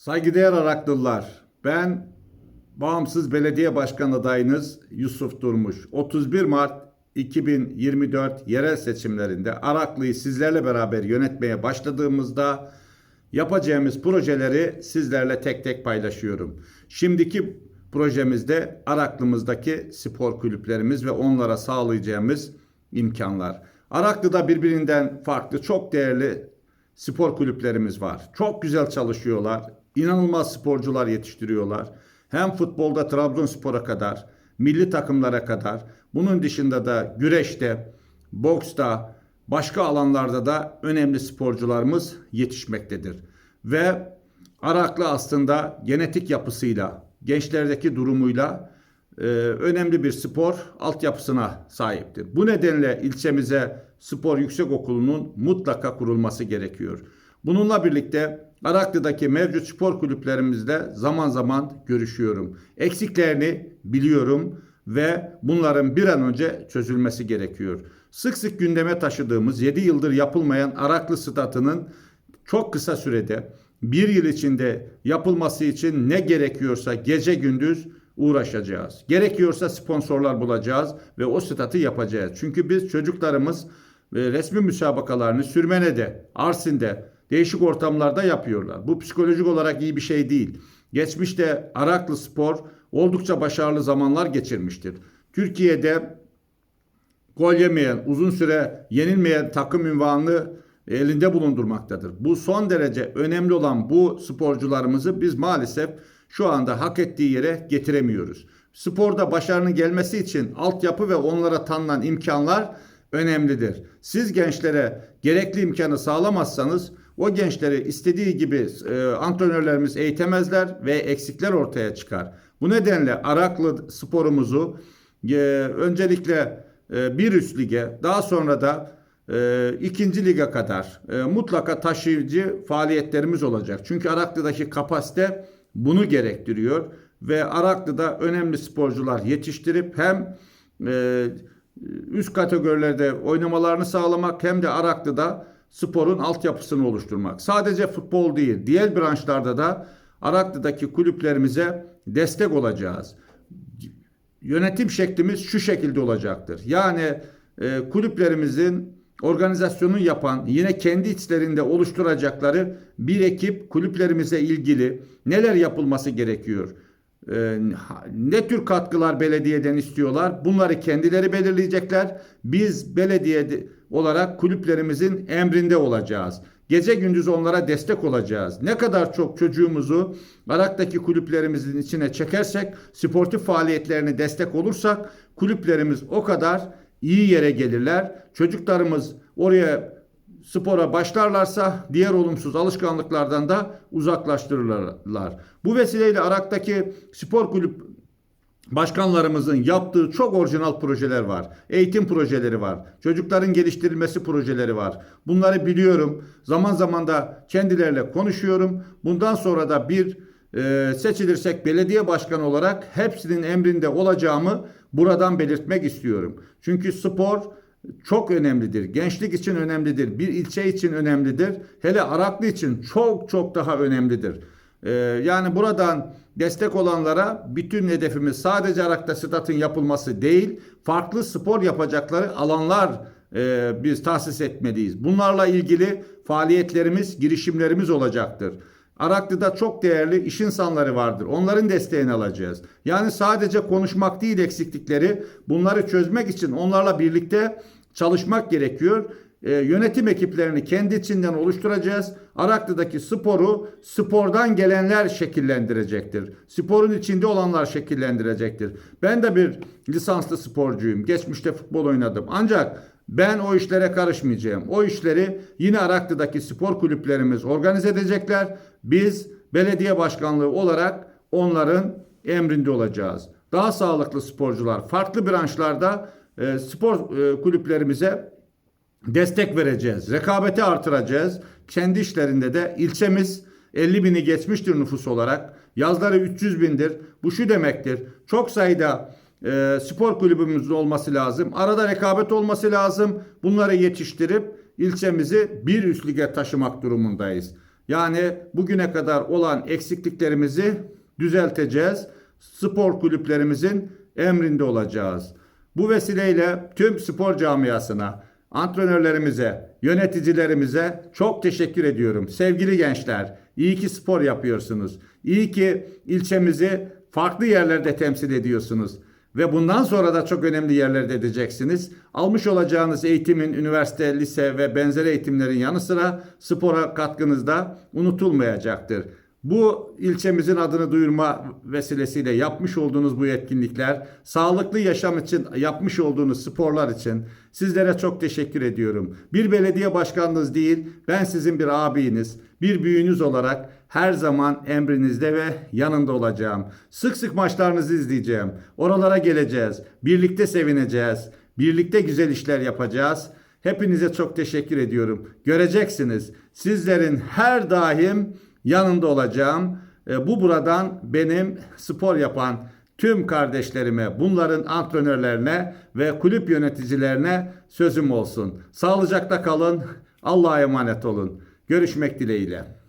Saygıdeğer Araklılar, ben bağımsız belediye başkan adayınız Yusuf Durmuş. 31 Mart 2024 yerel seçimlerinde Araklı'yı sizlerle beraber yönetmeye başladığımızda yapacağımız projeleri sizlerle tek tek paylaşıyorum. Şimdiki projemizde Araklımızdaki spor kulüplerimiz ve onlara sağlayacağımız imkanlar. Araklı'da birbirinden farklı çok değerli spor kulüplerimiz var. Çok güzel çalışıyorlar. İnanılmaz sporcular yetiştiriyorlar. Hem futbolda Trabzonspor'a kadar, milli takımlara kadar, bunun dışında da güreşte, boksta, başka alanlarda da önemli sporcularımız yetişmektedir. Ve Araklı aslında genetik yapısıyla, gençlerdeki durumuyla e, önemli bir spor altyapısına sahiptir. Bu nedenle ilçemize spor yüksekokulu'nun mutlaka kurulması gerekiyor. Bununla birlikte Araklı'daki mevcut spor kulüplerimizle zaman zaman görüşüyorum. Eksiklerini biliyorum ve bunların bir an önce çözülmesi gerekiyor. Sık sık gündeme taşıdığımız 7 yıldır yapılmayan Araklı statının çok kısa sürede bir yıl içinde yapılması için ne gerekiyorsa gece gündüz uğraşacağız. Gerekiyorsa sponsorlar bulacağız ve o statı yapacağız. Çünkü biz çocuklarımız e, resmi müsabakalarını Sürmene'de, Arsin'de, değişik ortamlarda yapıyorlar. Bu psikolojik olarak iyi bir şey değil. Geçmişte Araklı Spor oldukça başarılı zamanlar geçirmiştir. Türkiye'de gol yemeyen, uzun süre yenilmeyen takım ünvanını elinde bulundurmaktadır. Bu son derece önemli olan bu sporcularımızı biz maalesef şu anda hak ettiği yere getiremiyoruz. Sporda başarının gelmesi için altyapı ve onlara tanınan imkanlar önemlidir. Siz gençlere gerekli imkanı sağlamazsanız o gençleri istediği gibi e, antrenörlerimiz eğitemezler ve eksikler ortaya çıkar. Bu nedenle Araklı sporumuzu e, öncelikle e, bir üst lige daha sonra da e, ikinci liga kadar e, mutlaka taşıyıcı faaliyetlerimiz olacak. Çünkü Araklı'daki kapasite bunu gerektiriyor ve Araklı'da önemli sporcular yetiştirip hem e, üst kategorilerde oynamalarını sağlamak hem de Araklı'da sporun altyapısını oluşturmak. Sadece futbol değil, diğer branşlarda da Araklı'daki kulüplerimize destek olacağız. Yönetim şeklimiz şu şekilde olacaktır. Yani e, kulüplerimizin organizasyonu yapan yine kendi içlerinde oluşturacakları bir ekip kulüplerimize ilgili neler yapılması gerekiyor? Ee, ne tür katkılar belediyeden istiyorlar? Bunları kendileri belirleyecekler. Biz belediye olarak kulüplerimizin emrinde olacağız. Gece gündüz onlara destek olacağız. Ne kadar çok çocuğumuzu Arak'taki kulüplerimizin içine çekersek, sportif faaliyetlerini destek olursak kulüplerimiz o kadar iyi yere gelirler. Çocuklarımız oraya spora başlarlarsa diğer olumsuz alışkanlıklardan da uzaklaştırırlar. Bu vesileyle Arak'taki spor kulüp başkanlarımızın yaptığı çok orijinal projeler var. Eğitim projeleri var. Çocukların geliştirilmesi projeleri var. Bunları biliyorum. Zaman zaman da kendileriyle konuşuyorum. Bundan sonra da bir e, seçilirsek belediye başkanı olarak hepsinin emrinde olacağımı buradan belirtmek istiyorum. Çünkü spor çok önemlidir. Gençlik için önemlidir. Bir ilçe için önemlidir. Hele Araklı için çok çok daha önemlidir. Ee, yani buradan destek olanlara bütün hedefimiz sadece Arak'ta statın yapılması değil, farklı spor yapacakları alanlar e, biz tahsis etmeliyiz. Bunlarla ilgili faaliyetlerimiz, girişimlerimiz olacaktır. Araklı'da çok değerli iş insanları vardır. Onların desteğini alacağız. Yani sadece konuşmak değil eksiklikleri, bunları çözmek için onlarla birlikte çalışmak gerekiyor. Ee, yönetim ekiplerini kendi içinden oluşturacağız. Araklı'daki sporu spordan gelenler şekillendirecektir. Sporun içinde olanlar şekillendirecektir. Ben de bir lisanslı sporcuyum. Geçmişte futbol oynadım. Ancak ben o işlere karışmayacağım. O işleri yine Araklı'daki spor kulüplerimiz organize edecekler. Biz belediye başkanlığı olarak onların emrinde olacağız. Daha sağlıklı sporcular farklı branşlarda e, spor e, kulüplerimize destek vereceğiz. Rekabeti artıracağız. Kendi işlerinde de ilçemiz 50 bini geçmiştir nüfus olarak. Yazları 300 bindir. Bu şu demektir. Çok sayıda e, spor kulübümüzün olması lazım. Arada rekabet olması lazım. Bunları yetiştirip ilçemizi bir üst lige taşımak durumundayız. Yani bugüne kadar olan eksikliklerimizi düzelteceğiz. Spor kulüplerimizin emrinde olacağız. Bu vesileyle tüm spor camiasına, antrenörlerimize, yöneticilerimize çok teşekkür ediyorum. Sevgili gençler, iyi ki spor yapıyorsunuz. İyi ki ilçemizi farklı yerlerde temsil ediyorsunuz. Ve bundan sonra da çok önemli yerlerde edeceksiniz. Almış olacağınız eğitimin, üniversite, lise ve benzeri eğitimlerin yanı sıra spora katkınız da unutulmayacaktır. Bu ilçemizin adını duyurma vesilesiyle yapmış olduğunuz bu etkinlikler, sağlıklı yaşam için yapmış olduğunuz sporlar için sizlere çok teşekkür ediyorum. Bir belediye başkanınız değil, ben sizin bir abiniz, bir büyüğünüz olarak her zaman emrinizde ve yanında olacağım. Sık sık maçlarınızı izleyeceğim. Oralara geleceğiz. Birlikte sevineceğiz. Birlikte güzel işler yapacağız. Hepinize çok teşekkür ediyorum. Göreceksiniz. Sizlerin her daim yanında olacağım. E, bu buradan benim spor yapan tüm kardeşlerime, bunların antrenörlerine ve kulüp yöneticilerine sözüm olsun. Sağlıcakla kalın. Allah'a emanet olun. Görüşmek dileğiyle.